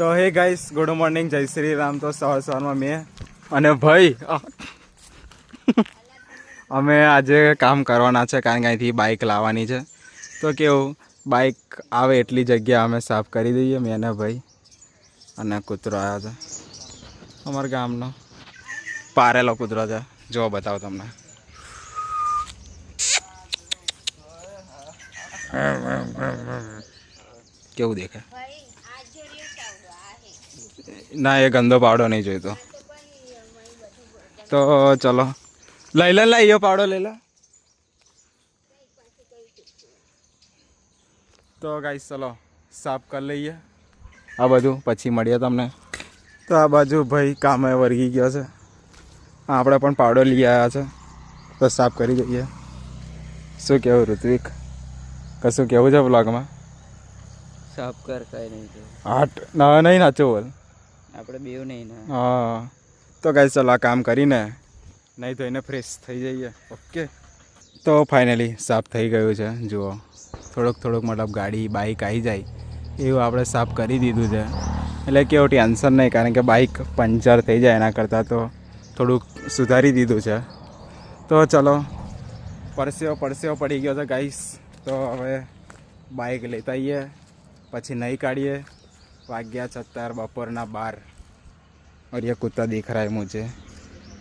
તો હે guys good morning જય શ્રી રામ. તો સવાર સવારમાં મેં અને ભાઈ અમે આજે કામ કરવાના છે કારણ કે અહીંથી બાઇક લાવવાની છે. તો કેવું બાઇક આવે એટલી જગ્યા અમે સાફ કરી દઈએ, મેં અને ભાઈ અને કૂતરો આવ્યો છે. અમારા ગામનો પારેલો કૂતરો છે. જો બતાવો તમને. કેવું દેખાય? ના એ ગંદો પાવડો નહીં જોઈતો. તો ચલો. લઈ લે લઈ પાડો પાવડો લઈ લે તો ગાઈસ ચલો સાફ કરી લઈએ. આ બધું પછી મળીએ તમને. તો આ બાજુ ભાઈ કામે વર્ગી ગયો છે. આપણે પણ પાવડો લઈ આવ્યા છે. તો સાફ કરી દઈએ શું કહેવું ઋત્વિક? કશું કેવું છે બ્લોગમાં સાફ કર કઈ નહીં. હાટ ના નહીં નાચો બોલ. આપણે બેવ નહીં ને. હા. તો ગાઈસ ચલો આ કામ કરીને નહીં તો એને ફ્રેશ થઈ જઈએ. ઓકે તો ફાઇનલી સાફ થઈ ગયું છે, જુઓ. થોડુંક થોડુંક મતલબ ગાડી બાઇક આવી જાય. એવું આપણે સાફ કરી દીધું છે. એટલે કેવું ટેન્શન નહીં, કારણ કે બાઇક પંચર થઈ જાય એના કરતાં તો થોડુંક સુધારી દીધું છે. તો ચલો, પરસેવો પરસેવો પડી ગયો છે ગાઈસ તો હવે બાઇક લેતા આવીએ પછી નહીં કાઢીએ. વાગ્યા છત્તાર બપોરના બાર. और ये कुत्ता दिख रहा है मुझे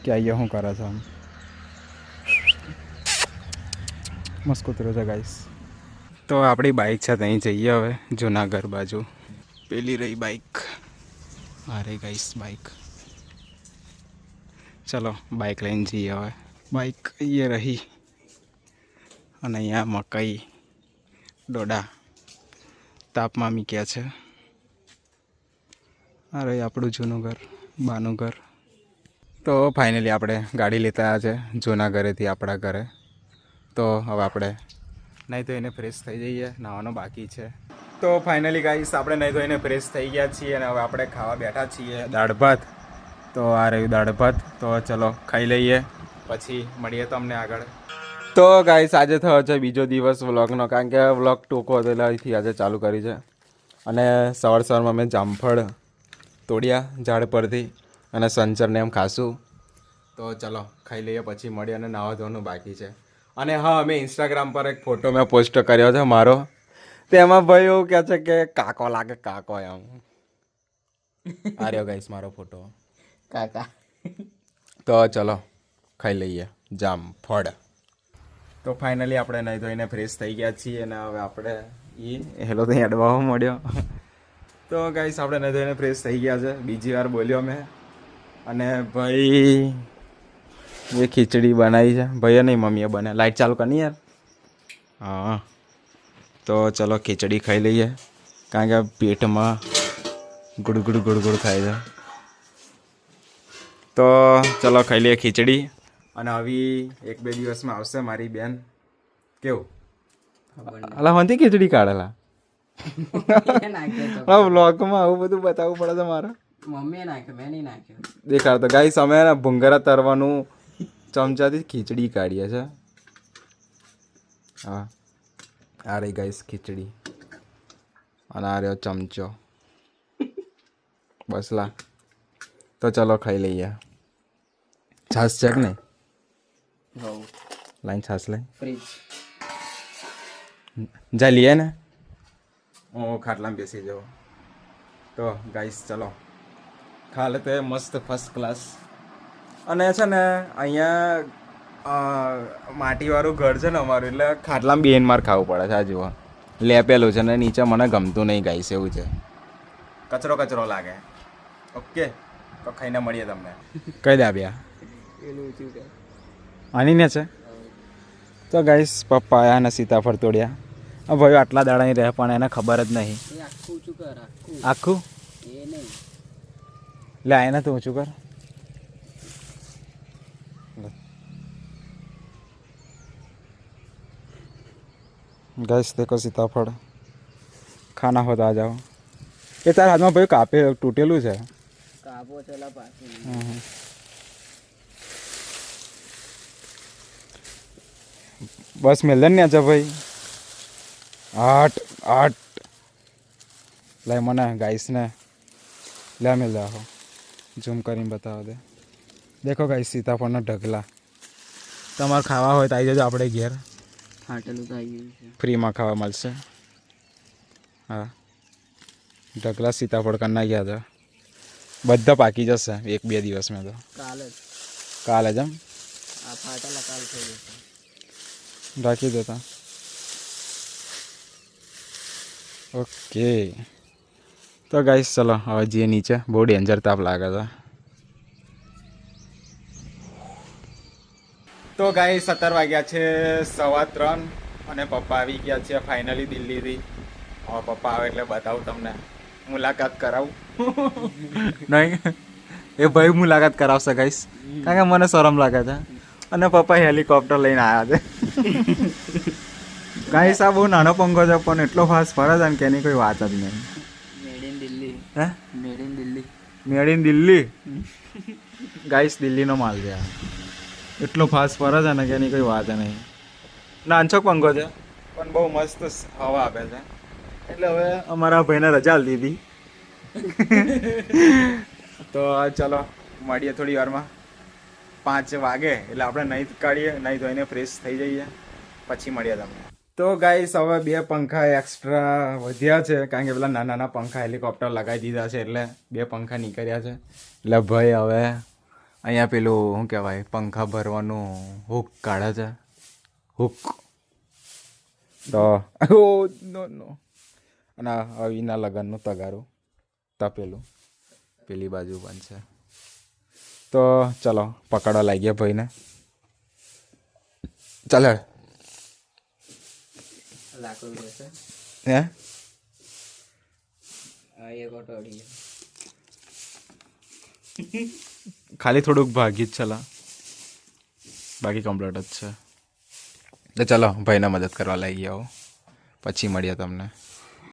क्या ये હું કરે છે આમ મસ્ત કૂતરો છે ગાઈસ તો આપણી બાઇક છે ત્યાં જઈએ હવે જુનાગઢ બાજુ પેલી રહી બાઇક આ રહી ગાઈસ બાઇક ચલો બાઇક લઈને જઈએ હવે બાઇક એ રહી અને અહીંયા મકાઈ ડોડા તાપમાં મૂક્યા છે આ રહી આપણું જૂનું ઘર, બાનું ઘર. તો ફાઇનલી આપણે ગાડી લેતા છે, જૂના ઘરેથી આપણા ઘરે. તો હવે આપણે નહીં તો એને ફ્રેશ થઈ જઈએ નાવાનો બાકી છે. તો ફાઇનલી ગાઈસ આપણે નહીં તો એને ફ્રેશ થઈ ગયા છીએ અને હવે આપણે ખાવા બેઠા છીએ. દાળ ભાત. તો આ રહ્યું દાળ ભાત. તો ચલો ખાઈ લઈએ, પછી મળીએ તમને આગળ. તો ગાઈસ આજે થયો છે બીજો દિવસ વ્લોગનો, કારણ કે વ્લોગ ટૂંકો હતો એટલે આજે ચાલુ કરી છે. અને સવાર સવારમાં મેં જામફળ તોડ્યા ઝાડ પરથી અને સંચરને એમ ખાશું તો ચલો ખાઈ લઈએ પછી મળીએ અને નાવા ધોવાનું બાકી છે. અને હા અમે ઇન્સ્ટાગ્રામ પર એક ફોટો મેં પોસ્ટ કર્યો છે મારો. તેમાં ભાઈ એવું કહે છે કે કાકો લાગે કાકો એમ. આર્યો ગઈશ ગાઈસ મારો ફોટો કાકા. તો ચલો ખાઈ લઈએ. જામ ફળ. તો ફાઇનલી આપણે નહીં ધોઈને ફ્રેશ થઈ ગયા છીએ અને હવે આપણે એ હેલો તો અડવા મળ્યો. તો ગાઈસ આપણે નહીં ધોઈને ફ્રેશ થઈ ગયા છે. બીજી વાર બોલ્યો મેં. અને ભાઈ એ ખીચડી બનાવી છે. ભાઈએ નહીં મમ્મીએ બને લાઈટ ચાલુ કરી યાર. હા. તો ચલો ખીચડી ખાઈ લઈએ. કારણ કે પેટમાં ગુડગુડ ગુડગુડ થાય છે. તો ચલો ખાઈ લઈએ ખીચડી. અને આવી એક બે દિવસમાં આવશે મારી બેન. કેવું? અલા હોતી ખીચડી કાઢેલા? હા વ્લોગમાં આવું બધું બતાવવું પડે છે મારે. મમ્મીએ નાખ્યો મેં નહીં નાખ્યો. દેખાડતો ગાઈસ અમે ને ભૂંગરા તરવાનું ચમચાથી ખીચડી કાઢીએ છે. હા. આ રહી ગાઈસ ખીચડી. અને આ રહ્યો ચમચો. બસલા તો ચલો ખાઈ લઈએ. છાશ છે કે નહીં? લાઈન છાશ લઈ. ફ્રીજ. જા લઈએ ને. હું ખાટલામાં બેસી જાઉં. તો ગાઈસ ચલો. ખાલે તો મસ્ત ફર્સ્ટ ક્લાસ અને છે ને અહીંયા માટીવાળું ઘર છે ને અમારું એટલે ખાટલામાં બેન માર ખાવું પડે છે આ જુઓ. લેપેલું છે ને નીચે મને ગમતું નહીં ગાઈસ એવું છે. કચરો કચરો લાગે. ઓકે? તો ખાઈને મળીએ તમને. કહી દે પેલું આની ને છે? તો ગાઈસ પપ્પા આયા ને સીતાફળ તોડ્યા ભાઈ આટલા દાડા નહીં રહે પણ એને ખબર જ નહીં. આખું લે આઈને તું ઊંચું કર. ગેસ દેખો સીતાફળ. ખાના હો આ જાઓ એ તારા હાથમાં ભાઈ કાપે તૂટેલું છે. કાપો ચલા પાછું. હમ. હમ. બસ મેલન ને આજા ભાઈ. આઠ આઠ. લે મને ગાઈસ ને. લે મેલ દાખો ઝૂમ કરીને બતાવો દે. દેખો ગાઈસ સીતાફળના ઢગલા. તમારે ખાવા હોય તો આવી જજો આપણે ઘેર. ફાટેલું તો આવી ગયું ફ્રીમાં ખાવા મળશે. હા. ઢગલા સીતાફળ કરના ગયા હતા બધા પાકી જશે એક બે દિવસમાં તો. કાલે જ. કાલે જ એમ? આ ફાટેલા કાલ થઈ જશે. રાખી દેતા. ઓકે. તો ગાઈસ ચલો હવે જઈએ નીચે. બહુ ડેન્જર તાપ લાગે છે. તો ગાઈ સત્તર વાગ્યા છે સવા ત્રણ અને પપ્પા આવી ગયા છે ફાઇનલી દિલ્હીથી. હવે પપ્પા આવે એટલે બતાવું તમને. મુલાકાત કરાવું. નહીં એ ભાઈ મુલાકાત કરાવશે ગાઈસ કારણ કે મને શરમ લાગે છે. અને પપ્પા હેલિકોપ્ટર લઈને આવ્યા છે. ગાઈસ આ બહુ નાનો પંખો છે પણ એટલો ફાસ્ટ ફરે છે કે એની કોઈ વાત જ નહીં. મેડ ઇન દિલ્હી હે? Made in Delhi made in Delhi guys દિલ્હીનો માલ છે. એટલો ફાસ્ટ ફરે છે ને કે એની કોઈ વાત નહીં. નાનછો પંખો છે પણ બહુ મસ્ત હવા આપે છે. એટલે હવે અમારા ભાઈને રજા દીધી. તો ચલો મળીએ થોડી વારમાં. પાંચ વાગે એટલે આપણે નહીં કાઢીએ નહીં ધોઈને ફ્રેશ થઈ જઈએ. પછી મળીએ તમને. તો ગાઈસ હવે બે પંખા એક્સ્ટ્રા વધ્યા છે, કારણ કે પેલા નાના નાના પંખા હેલિકોપ્ટર લગાવી દીધા છે, એટલે બે પંખા નીકળ્યા છે. એટલે ભાઈ હવે અહીંયા પેલું, શું કહેવાય, પંખા ભરવાનું હુક કાઢે છે. હુક તો, ઓ નો નો અને અવિના લગ્નનું તગારું તપેલું, પેલી બાજુ પણ છે. તો ચલો, પકડવા લાગ્યા ભાઈને. ચાલો લાકડું રહેશે હે? આ એક ઓટો અડી ગયો ખાલી થોડુંક ભાગી જ ચલા. બાકી કમ્પ્લીટ જ છે. તો ચલો ભાઈને મદદ કરવા લાગી આવો. પછી મળીએ તમને.